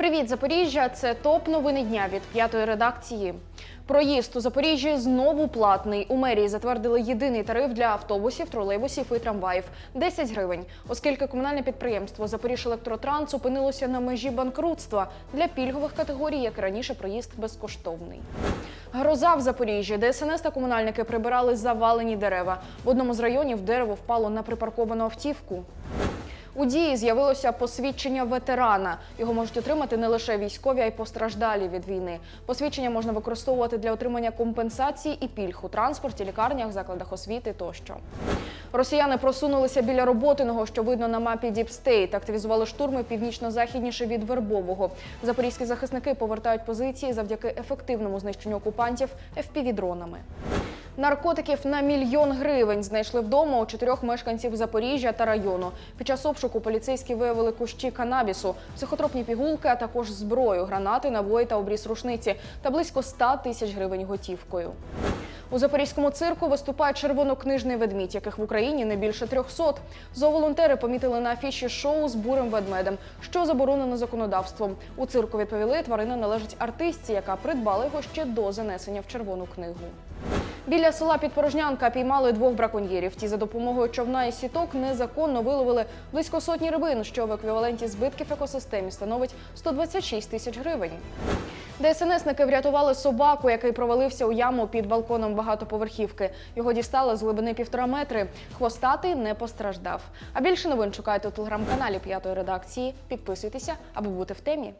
Привіт, Запоріжжя! Це топ новини дня від п'ятої редакції. Проїзд у Запоріжжі знову платний. У мерії затвердили єдиний тариф для автобусів, тролейбусів і трамваїв 10 гривень, оскільки комунальне підприємство Запоріжжелектротранс опинилося на межі банкрутства для пільгових категорій, як раніше проїзд безкоштовний. Гроза в Запоріжжі, ДСНС та комунальники прибирали завалені дерева. В одному з районів дерево впало на припарковану автівку. У дії з'явилося посвідчення ветерана. Його можуть отримати не лише військові, а й постраждалі від війни. Посвідчення можна використовувати для отримання компенсацій і пільг у транспорті, лікарнях, закладах освіти тощо. Росіяни просунулися біля роботиного, що видно на мапі Діпстейт. Активізували штурми північно-західніше від Вербового. Запорізькі захисники повертають позиції завдяки ефективному знищенню окупантів FPV-дронами. Наркотиків на мільйон гривень знайшли вдома у чотирьох мешканців Запоріжжя та району. Під час обшуку поліцейські виявили кущі канабісу, психотропні пігулки, а також зброю, гранати, набої та обріз рушниці та близько 100 тисяч гривень готівкою. У запорізькому цирку виступає червонокнижний ведмідь, яких в Україні не більше 300. Зооволонтери помітили на афіші шоу з бурим ведмедем, що заборонено законодавством. У цирку відповіли, тварина належить артистці, яка придбала його ще до занесення в червону книгу. Біля села Підпорожнянка піймали двох браконьєрів. Ті за допомогою човна і сіток незаконно виловили близько сотні рибин, що в еквіваленті збитків екосистемі становить 126 тисяч гривень. ДСНСники врятували собаку, який провалився у яму під балконом багатоповерхівки. Його дістали з глибини півтора метри. Хвостатий не постраждав. А більше новин шукайте у телеграм-каналі п'ятої редакції. Підписуйтеся, аби бути в темі.